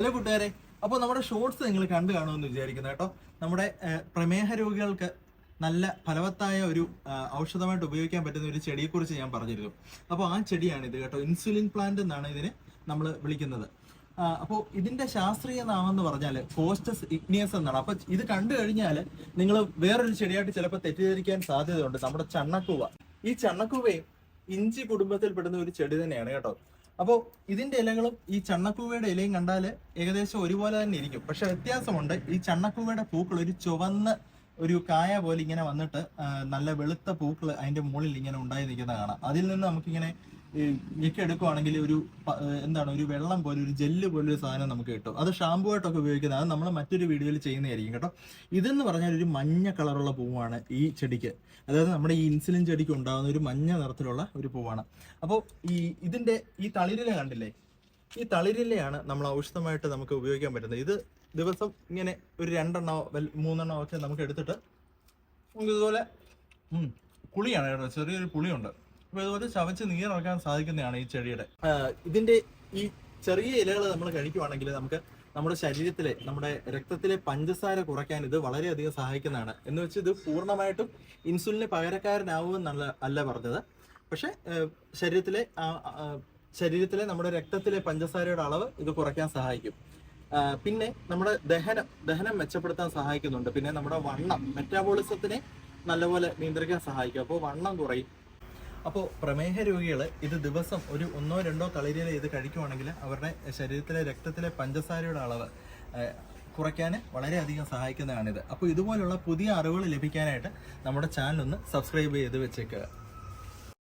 Hello കൂട്ടുകാരെ? അപ്പോൾ നമ്മുടെ ഷോർട്സ് നിങ്ങൾ കണ്ടു കാണുമെന്ന് വിചാരിക്കുന്നു കേട്ടോ. നമ്മുടെ പ്രമേഹ രോഗികൾക്ക് നല്ല ഫലവത്തായ ഒരു ഔഷധമായിട്ട് ഉപയോഗിക്കാൻ പറ്റുന്ന ഒരു ചെടിയെക്കുറിച്ച് ഞാൻ പറഞ്ഞിരുന്നു. അപ്പോൾ ആ ചെടിയാണ് ഇത് കേട്ടോ. ഇൻസുലിൻ പ്ലാന്റ് എന്നാണ് ഇതിനെ നമ്മൾ വിളിക്കുന്നത്. അപ്പോൾ ഇതിന്റെ ശാസ്ത്രീയ നാമം എന്ന് പറഞ്ഞാൽ കോസ്റ്റസ് ഇഗ്നിയസ് എന്നാണ്. അപ്പൊ ഇത് കണ്ടു കഴിഞ്ഞാൽ നിങ്ങൾ വേറൊരു ചെടിയായിട്ട് ചിലപ്പോൾ തെറ്റിദ്ധരിക്കാൻ സാധ്യതയുണ്ട്. നമ്മുടെ ചണ്ണക്കൂവ. ഈ ചണ്ണക്കൂവയും ഇഞ്ചി കുടുംബത്തിൽപ്പെടുന്ന ഒരു ചെടി തന്നെയാണ് കേട്ടോ. അപ്പോൾ ഇതിന്റെ ഇലകളും ഈ ചണ്ണക്കൂവയുടെ ഇലയും കണ്ടാൽ ഏകദേശം ഒരുപോലെ തന്നെ ഇരിക്കും. പക്ഷെ വ്യത്യാസമുണ്ട്. ഈ ചണ്ണക്കൂവയുടെ പൂക്കൾ ഒരു ചുവന്ന ഒരു കായ പോലെ ഇങ്ങനെ വന്നിട്ട് നല്ല വെളുത്ത പൂക്കൾ അതിന്റെ മുകളിൽ ഇങ്ങനെ ഉണ്ടായി നിൽക്കുന്ന കാണാം അതിൽ നിന്ന് നമുക്കിങ്ങനെ ഞെക്കെടുക്കുവാണെങ്കിൽ ഒരു എന്താണ് ഒരു വെള്ളം പോലെ ഒരു ജെല്ല് പോലെ ഒരു സാധനം നമുക്ക് കിട്ടും. അത് ഷാമ്പു ആയിട്ടൊക്കെ ഉപയോഗിക്കുന്നത് അത് നമ്മൾ മറ്റൊരു വീഡിയോയിൽ ചെയ്യുന്നതായിരിക്കും കേട്ടോ. ഇതെന്ന് പറഞ്ഞാൽ ഒരു മഞ്ഞ കളറുള്ള പൂവാണ് ഈ ചെടിക്ക്. അതായത് നമ്മുടെ ഈ ഇൻസുലിൻ ചെടിക്ക് ഉണ്ടാകുന്ന ഒരു മഞ്ഞ നിറത്തിലുള്ള ഒരു പൂവാണ്. അപ്പോൾ ഈ ഇതിന്റെ ഈ തളിരില കണ്ടില്ലേ? ഈ തളിരിലയാണ് നമ്മൾ ഔഷധമായിട്ട് നമുക്ക് ഉപയോഗിക്കാൻ പറ്റുന്നത്. ഇത് ദിവസം ഇങ്ങനെ ഒരു രണ്ടെണ്ണോ മൂന്നെണ്ണോ ഒക്കെ നമുക്ക് എടുത്തിട്ട് നമുക്ക് ഇതുപോലെ കുളിയാണ് ചെറിയൊരു പുളിയുണ്ട്. അപ്പൊ ഇതുപോലെ ചവച്ച് നീരിറക്കാൻ സാധിക്കുന്നതാണ് ഈ ചെടിയുടെ. ഇതിന്റെ ഈ ചെറിയ ഇലകൾ നമ്മൾ കഴിക്കുവാണെങ്കിൽ നമുക്ക് നമ്മുടെ ശരീരത്തിലെ നമ്മുടെ രക്തത്തിലെ പഞ്ചസാര കുറയ്ക്കാൻ ഇത് വളരെയധികം സഹായിക്കുന്നതാണ്. എന്ന് വെച്ചാൽ ഇത് പൂർണമായിട്ടും ഇൻസുലിന് പകരക്കാരനാവുമെന്നല്ല അല്ല പറഞ്ഞത്. പക്ഷെ ശരീരത്തിലെ ശരീരത്തിലെ നമ്മുടെ രക്തത്തിലെ പഞ്ചസാരയുടെ അളവ് ഇത് കുറയ്ക്കാൻ സഹായിക്കും. പിന്നെ നമ്മുടെ ദഹനം ദഹനം മെച്ചപ്പെടുത്താൻ സഹായിക്കുന്നുണ്ട്. പിന്നെ നമ്മുടെ വണ്ണം മെറ്റാബോളിസത്തിനെ നല്ലപോലെ നിയന്ത്രിക്കാൻ സഹായിക്കും. അപ്പോൾ വണ്ണം കുറയും. അപ്പോൾ പ്രമേഹ രോഗികൾ ഇത് ദിവസം ഒരു ഒന്നോ രണ്ടോ കളരിയിൽ ഇത് കഴിക്കുവാണെങ്കിൽ അവരുടെ ശരീരത്തിലെ രക്തത്തിലെ പഞ്ചസാരയുടെ അളവ് കുറയ്ക്കാൻ വളരെയധികം സഹായിക്കുന്നതാണിത്. അപ്പോൾ ഇതുപോലുള്ള പുതിയ അറിവുകൾ ലഭിക്കാനായിട്ട് നമ്മുടെ ചാനൽ ഒന്ന് സബ്സ്ക്രൈബ് ചെയ്ത് വെച്ചേക്കുക.